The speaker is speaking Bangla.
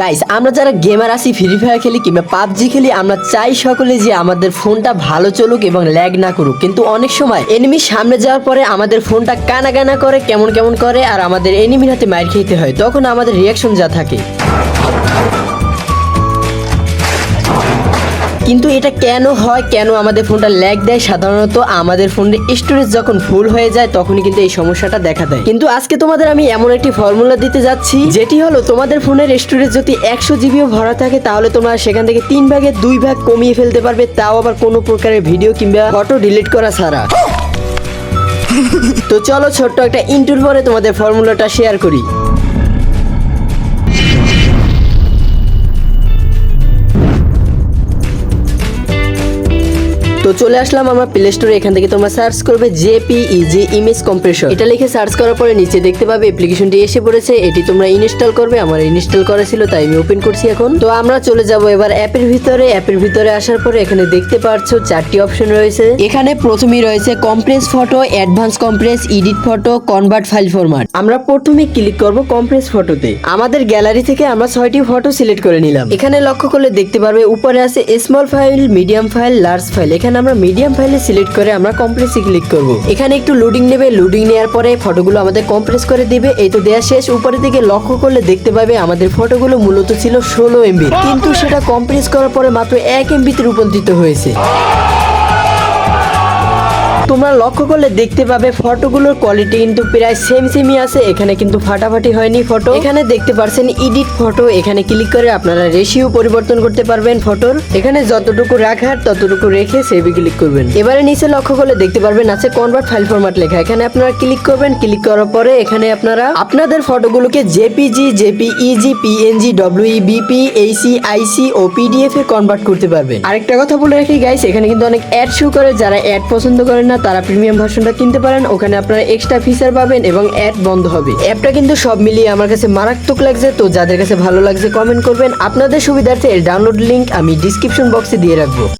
গাইস আমরা যারা গেমার আছি ফ্রি ফায়ার খেলি কিংবা পাবজি খেলি, আমরা চাই সকলে যে আমাদের ফোনটা ভালো চলুক এবং ল্যাগ না করুক। কিন্তু অনেক সময় এনিমি সামনে যাওয়ার পরে আমাদের ফোনটা কানা কানা করে, কেমন কেমন করে, আর আমাদের এনিমির হাতে মার খেতে হয়, তখন আমাদের রিয়াকশন যা থাকে। কিন্তু এটা কেন হয়, কেন আমাদের ফোনটা ল্যাগ দেয়? সাধারণত আমাদের ফোনের স্টোরেজ যখন ফুল হয়ে যায়, তখনই কিন্তু এই সমস্যাটা দেখা দেয়। কিন্তু আজকে তোমাদের আমি এমন একটি ফর্মুলা দিতে যাচ্ছি, যেটি হলো তোমাদের ফোনের স্টোরেজ যদি একশো জিবিও ভরা থাকে, তাহলে তোমরা সেখান থেকে তিন ভাগে দুই ভাগ কমিয়ে ফেলতে পারবে। তাও আবার কোনো প্রকারের ভিডিও কিংবা ফটো ডিলিট করা ছাড়া। তো চলো ছোট্ট একটা ইন্টুর পরে তোমাদের ফর্মুলাটা শেয়ার করি। তো চলে আসলাম আমরা প্লে স্টোরে এখান থেকে তোমরা সার্চ করবে জেপিইজি ইমেজ কম্প্রেসর এটা লিখে সার্চ করার পরে নিচে দেখতে পাবে অ্যাপ্লিকেশনটি এসে পড়েছে। এটি তোমরা ইনস্টল করবে। আমার ইনস্টল করা ছিল, তাই আমি ওপেন করছি এখন। তো আমরা চলে যাব এবার অ্যাপের ভিতরে। অ্যাপের ভিতরে আসার পরে এখানে দেখতে পাচ্ছ চারটি অপশন রয়েছে। এখানে প্রথমেই রয়েছে compress photo advance compress edit photo convert file format আমরা প্রথমে ক্লিক করব কম্প্রেস ফটোতে আমাদের গ্যালারি থেকে আমরা ছয়টি ফটো সিলেক্ট করে নিলাম। এখানে লক্ষ্য করলে দেখতে পারবে, উপরে আছে small file medium file large file এখানে আমরা মিডিয়াম ফাইলে সিলেক্ট করে আমরা কম্প্রেসে ক্লিক করব। এখানে একটু লোডিং নেবে লোডিং নেওয়ার পরে ফটোগুলো আমাদের কম্প্রেস করে দিবে। এই তো দেওয়া শেষ। উপরের দিকে লক্ষ্য করলে দেখতে পাবে আমাদের ফটোগুলো মূলত ছিল ষোলো এমবি কিন্তু সেটা কম্প্রেস করার পরে মাত্র এক এমবিতে রূপান্তরিত হয়েছে। তোমরা লক্ষ্য করলে দেখতে পাবে ফটোগুলোর কোয়ালিটি কিন্তু প্রায় সেম সেমই আছে। এখানে কিন্তু ফাটাফাটি হয়নি ফটো এখানে দেখতে পারছেন এডিট ফটো এখানে ক্লিক করে আপনারা রেশিও পরিবর্তন করতে পারবেন ফটোর এখানে যতটুকু রাখার ততটুকু রেখে সেভে ক্লিক করবেন। এবারে নিচে লক্ষ্য করলে দেখতে পারবেন আছে কনভার্ট ফাইল ফরম্যাট লেখা। এখানে আপনারা ক্লিক করবেন। ক্লিক করার পরে এখানে আপনারা আপনাদের ফটোগুলোকে JPG JPEG PNG W BP HEIC আইসি ও পিডিএফ এ কনভার্ট করতে পারবেন। আরেকটা কথা বলে রাখি গাইস এখানে কিন্তু অনেক অ্যাড শো করে। যারা অ্যাড পছন্দ করেন না তারা প্রিমিয়াম ভার্সনটা কিনতে পারেন, ওখানে আপনারা এক্সট্রা ফিচার পাবেন এবং অ্যাড বন্ধ হবে। অ্যাপটা কিন্তু সব মিলিয়ে আমার কাছে মারাত্মক লাগছে, তো যাদের কাছে ভালো লাগছে কমেন্ট করবেন। আপনাদের সুবিধার্থে এর ডাউনলোড লিংক আমি ডিসক্রিপশন বক্সে দিয়ে রাখব।